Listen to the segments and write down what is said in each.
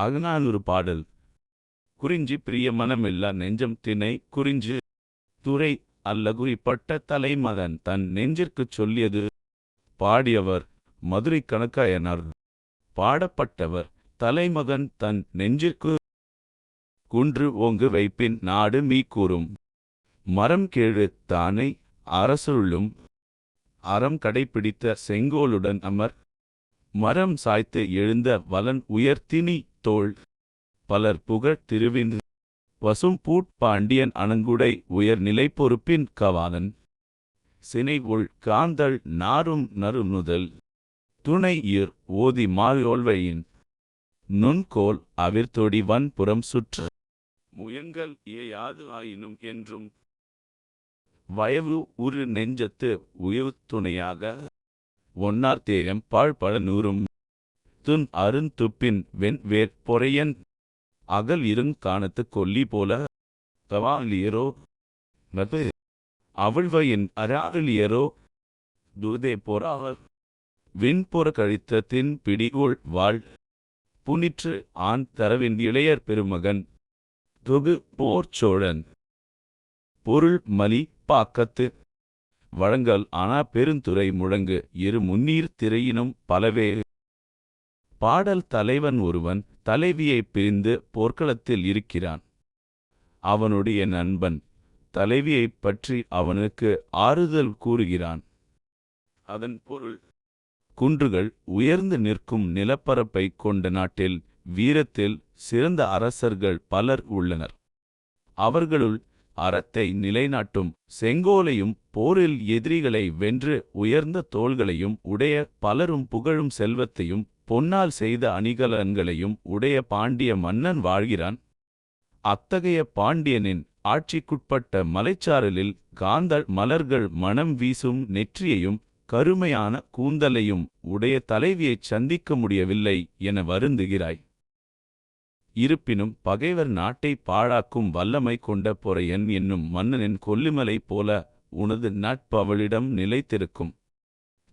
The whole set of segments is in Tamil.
அகநானூறு பாடல். குறிஞ்சி பிரிய மனமில்லா நெஞ்சம் தினை குறிஞ்சு. துறை அல்ல குறிப்பட்ட தலைமகன் தன் நெஞ்சிற்குச் சொல்லியது. பாடியவர் மதுரை கணக்காயனார். பாடப்பட்டவர் தலைமகன் தன் நெஞ்சிற்கு. குன்று ஓங்கு வைப்பின் நாடு மீ கூறும். மரம் கேழு தானை அரசுள்ளும் அறம் கடைப்பிடித்த செங்கோலுடன் அமர். மரம் சாய்த்து எழுந்த வலன் உயர்த்தினி தோள். பலர் புகழ் திருவின் வசும்பூட் பாண்டியன் அணங்குடை உயர்நிலை பொறுப்பின் கவானன் சினை உள் காந்தள் நாரும் நறுநுதல். துணை ஈர் ஓதி மாயோல்வையின் நுண்கோல் அவிர்தொடி வன்புறம் சுற்று. முயங்கள் ஏயாது ஆயினும் என்றும். வயவு உரு நெஞ்சத்து உயவு துணையாக. ஒன்னார் தேயம் பாழ்பழ நூறும். துன் அருந் துப்பின் வெண் வேற் பொறையன் அகல் இருங் காணத்து கொல்லி போல கவாலியரோ நது அவள்வையின் அராகலியரோ தூதே பொறாவர் விண்புற கழித்த தின் பிடிகோள் வாழ். புனிற்று ஆண் தரவின் இளையர் பெருமகன் தொகு போர்ச்சோழன் பொருள் மலி பாக்கத்து வழங்கல் ஆனா பெருந்துறை முழங்கு இரு முன்னீர் திரையினும் பலவே. பாடல் தலைவன் ஒருவன் தலைவியைப் பிரிந்து போர்க்களத்தில் இருக்கிறான். அவனுடைய நண்பன் தலைவியைப் பற்றி அவனுக்கு ஆறுதல் கூறுகிறான். அதன் பொருள் குன்றுகள் உயர்ந்து நிற்கும் நிலப்பரப்பைக் கொண்ட நாட்டில் வீரத்தில் சிறந்த அரசர்கள் பலர் உள்ளனர். அவர்களுள் அறத்தை நிலைநாட்டும் செங்கோலையும் போரில் எதிரிகளை வென்று உயர்ந்த தோள்களையும் உடைய பலரும் புகழும் செல்வத்தையும் பொன்னால் செய்த அணிகலன்களையும் உடைய பாண்டிய மன்னன் வாழ்கிறான். அத்தகைய பாண்டியனின் ஆட்சிக்குட்பட்ட மலைச்சாரலில் காந்தள் மலர்கள் மனம் வீசும் நெற்றியையும் கருமையான கூந்தலையும் உடைய தலைவியைச் சந்திக்க முடியவில்லை என வருந்துகிறாய். இருப்பினும் பகைவர் நாட்டை பாழாக்கும் வல்லமை கொண்ட பொறையன் என்னும் மன்னனின் கொல்லிமலை போல உனது நட்பு அவளிடம் நிலைத்திருக்கும்.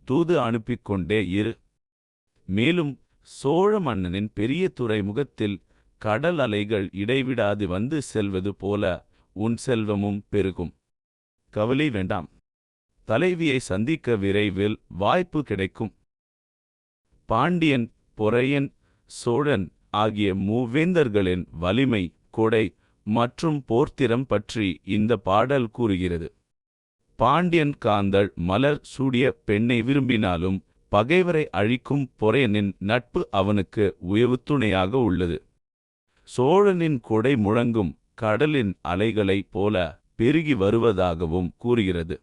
தூது அனுப்பிக் கொண்டே இரு. மேலும் சோழ மன்னனின் பெரிய துறைமுகத்தில் கடல் அலைகள் இடைவிடாது வந்து செல்வது போல உன் செல்வமும் பெருகும். கவலை வேண்டாம். தலைவியை சந்திக்க விரைவில் வாய்ப்பு கிடைக்கும். பாண்டியன் பொறையன் சோழன் ஆகிய மூவேந்தர்களின் வலிமை கொடை மற்றும் போர்த்திரம் பற்றி இந்த பாடல் கூறுகிறது. பாண்டியன் காந்தள் மலர் சூடிய பெண்ணை விரும்பினாலும் பகைவரை அழிக்கும் பொறையனின் நட்பு அவனுக்கு உயவுத்துணையாக உள்ளது. சோழனின் கொடை முழங்கும் கடலின் அலைகளைப் போல பெருகி வருவதாகவும் கூறுகிறது.